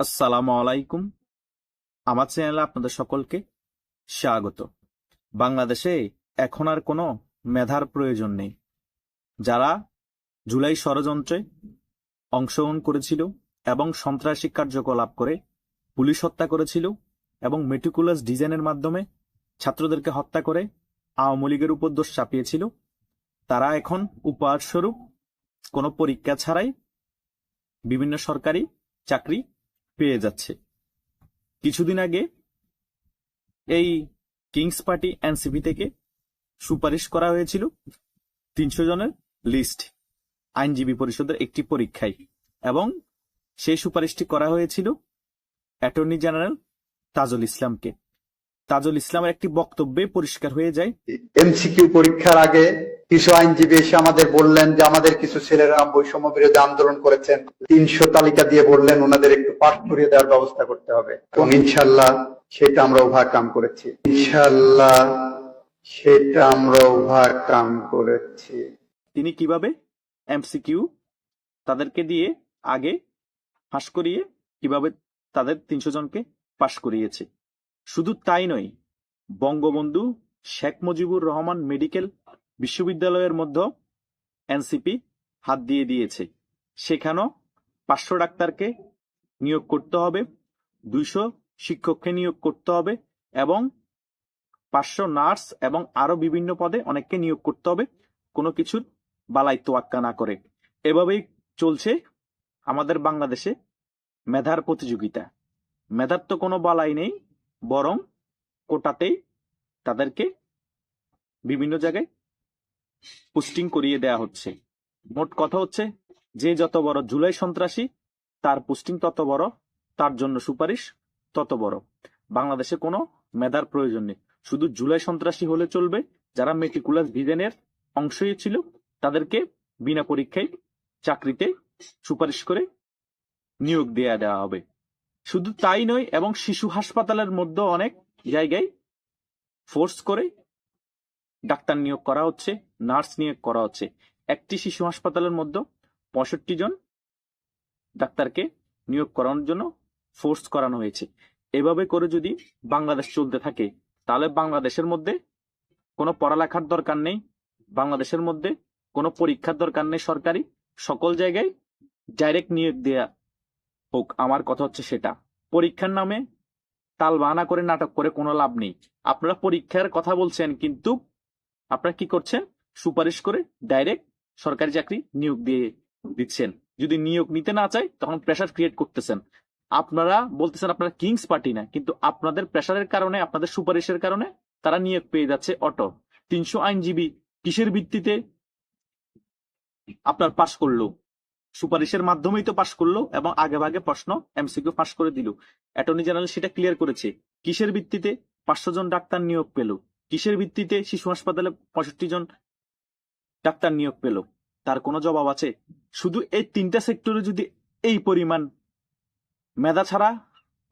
আসসালামু আলাইকুম। আমার চ্যানেলে আপনাদের সকলকে স্বাগত। বাংলাদেশে এখন আর কোনো মেধার প্রয়োজন নেই। যারা জুলাই ষড়যন্ত্রে অংশগ্রহণ করেছিল এবং সন্ত্রাসী কার্যকলাপ করে পুলিশ হত্যা করেছিল এবং মেটিকুলাস ডিজাইনের মাধ্যমে ছাত্রদেরকে হত্যা করে আওয়ামী লীগের উপর দোষ চাপিয়েছিল, তারা এখন উপহারস্বরূপ কোনো পরীক্ষা ছাড়াই বিভিন্ন সরকারি চাকরি পেয়ে যাচ্ছে। কিছুদিন আগে এই কিংস পার্টি এনসিপি থেকে সুপারিশ করা হয়েছিল তিনশো জনের লিস্ট আইনজীবী পরিষদের একটি পরীক্ষায় এবং সেই সুপারিশটি করা হয়েছিল অ্যাটর্নি জেনারেল তাজুল ইসলামকে। তাজুল ইসলামের একটি বক্তব্যে পরিষ্কার হয়ে যায়। এমসিকিউ পরীক্ষার আগে কিছু আইনজীবী এসে আমাদের বললেন যে আমাদের কিছু ছেলেরা বৈষম্য বিরোধী আন্দোলন করেছেন। তিনশো তালিকা দিয়ে বললেন ওনাদের একটু পাঠ করিয়ে দেওয়ার ব্যবস্থা করতে হবে। এবং ইনশাল্লাহ সেটা আমরা ওভারকাম করেছি। ইনশাল্লাহ সেটা আমরা ওভারকাম করেছি। তিনি কীভাবে এমসিকিউ তাদেরকে দিয়ে আগে ফাঁস করিয়ে কীভাবে তাদের তিনশো জনকে পাশ করিয়েছে? শুধু তাই নয়, বঙ্গবন্ধু শেখ মুজিবুর রহমান মেডিকেল বিশ্ববিদ্যালয়ের মধ্যে এনসিপি হাত দিয়ে দিয়েছে। সেখানেও পাঁচশো ডাক্তারকে নিয়োগ করতে হবে, দুইশো শিক্ষককে নিয়োগ করতে হবে এবং পাঁচশো নার্স এবং আরও বিভিন্ন পদে অনেককে নিয়োগ করতে হবে, কোনো কিছুর বালাই তোয়াক্কা না করে। এভাবেই চলছে আমাদের বাংলাদেশে মেধার প্রতিযোগিতা। মেধার তো কোনো বালাই নেই বরং কোটাতেই তাদেরকে বিভিন্ন জায়গায় পোস্টিং করিয়ে দেয়া হচ্ছে। মোট কথা হচ্ছে, যে যত বড় জুলাই সন্ত্রাসী, তার পোস্টিং তত বড়, তার জন্য সুপারিশ তত বড়। বাংলাদেশে কোনো মেধার প্রয়োজন নেই। শুধু জুলাই সন্ত্রাসী হলে চলবে, যারা মেটিকুলাস ভিজেনের অংশই ছিল, তাদেরকে বিনা পরীক্ষায় চাকরিতে সুপারিশ করে নিয়োগ দেয়া দেওয়া হবে। শুধু তাই নয়, এবং শিশু হাসপাতালের মধ্যে অনেক জায়গায় ফোর্স করে ডাক্তার নিয়োগ করা হচ্ছে নার্স নিয়োগ করা হচ্ছে। একটি শিশু হাসপাতালের মধ্যে পঁয়ষট্টি জন ডাক্তারকে নিয়োগ করানোর জন্য ফোর্স করানো হয়েছে। এভাবে করে যদি বাংলাদেশ চলতে থাকে, তাহলে বাংলাদেশের মধ্যে কোনো পড়ালেখার দরকার নেই, বাংলাদেশের মধ্যে কোনো পরীক্ষার দরকার নেই সরকারি, সকল জায়গায় ডাইরেক্ট নিয়োগ দেয়া হোক, আমার কথা হচ্ছে সেটা। পরীক্ষার নামে তাল বাহানা করে নাটক করে কোনো লাভ নেই। আপনারা পরীক্ষার কথা বলছেন, কিন্তু আপনারা কি করছেন? সুপারিশ করে ডাইরেক্ট সরকারি চাকরি নিয়োগ দিয়ে দিচ্ছেন। যদি নিয়োগ নিতে না চায়, তখন প্রেশার ক্রিয়েট করতেছেন। আপনারা বলতেছেন আপনারা কিংস পার্টি না, কিন্তু আপনাদের প্রেশারের কারণে, আপনাদের সুপারিশের কারণে তারা নিয়োগ পেয়ে যাচ্ছে অটো তিনশো আইনজীবী কিসের ভিত্তিতে আপনার পাশ করল? সুপারিশের মাধ্যমেই তো পাশ করল এবং আগে ভাগে প্রশ্ন এমসিকিউ পাশ করে দিল। অ্যাটর্নি জেনারেল সেটা ক্লিয়ার করেছে। কিসের ভিত্তিতে পাঁচশো জন ডাক্তার নিয়োগ পেল? কিসের ভিত্তিতে শিশু হাসপাতালে পঁয়ষট্টি জন ডাক্তার নিয়োগ পেল? তার কোনো জবাব আছে? শুধু এই তিনটা সেক্টরে যদি এই পরিমাণ মেধা ছাড়া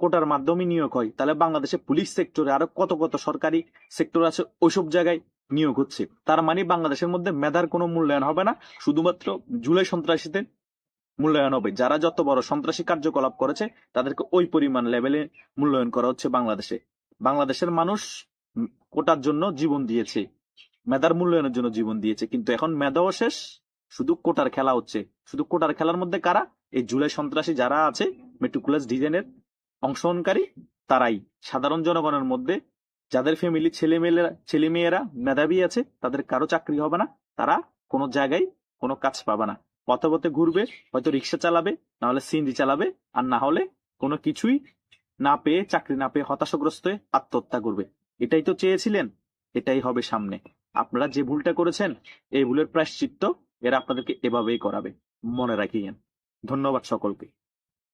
কোটার মাধ্যমে নিয়োগ হয়, তাহলে বাংলাদেশে পুলিশ সেক্টরে আরও কত কত সরকারি সেক্টর আছে, ওইসব জায়গায় নিয়োগ হচ্ছে। তার মানে বাংলাদেশের মধ্যে মেধার কোনো মূল্যায়ন হবে না। শুধুমাত্র জুলাই সন্ত্রাসীদের মূল্যায়ন হবে। যারা যত বড় সন্ত্রাসী কার্যকলাপ করেছে, তাদেরকে ওই পরিমাণ লেভেলে মূল্যায়ন করা হচ্ছে বাংলাদেশে। বাংলাদেশের মানুষ কোটার জন্য জীবন দিয়েছে, মেধার মূল্যায়নের জন্য জীবন দিয়েছে। কিন্তু এখন মেধাও শেষ, শুধু কোটার খেলা হচ্ছে। শুধু কোটার খেলার মধ্যে কারা? এই জুলাই সন্ত্রাসী যারা আছে, মেট্রিকুলাস ডিজাইনের অংশগ্রহণকারী, তারাই। সাধারণ জনগণের মধ্যে যাদের ফ্যামিলি ছেলে মেয়েরা ছেলে মেয়েরা মেধাবী আছে, তাদের কারও চাকরি হবে না। তারা কোনো জায়গায় কোনো কাজ পাবে না। পথে পথে ঘুরবে, হয়তো রিক্সা চালাবে না হলে সিএনজি চালাবে, আর না হলে কোনো কিছুই না পেয়ে, চাকরি না পেয়ে হতাশাগ্রস্ত হয়ে আত্মহত্যা করবে। এটাই তো চেয়েছিলেন, এটাই হবে সামনে। আপনারা যে ভুলটা করেছেন, এই ভুলের প্রায়শ্চিত্ত এরা আপনাদেরকে এভাবেই করাবে। মনে রাখিয়েন ধন্যবাদ সকলকে।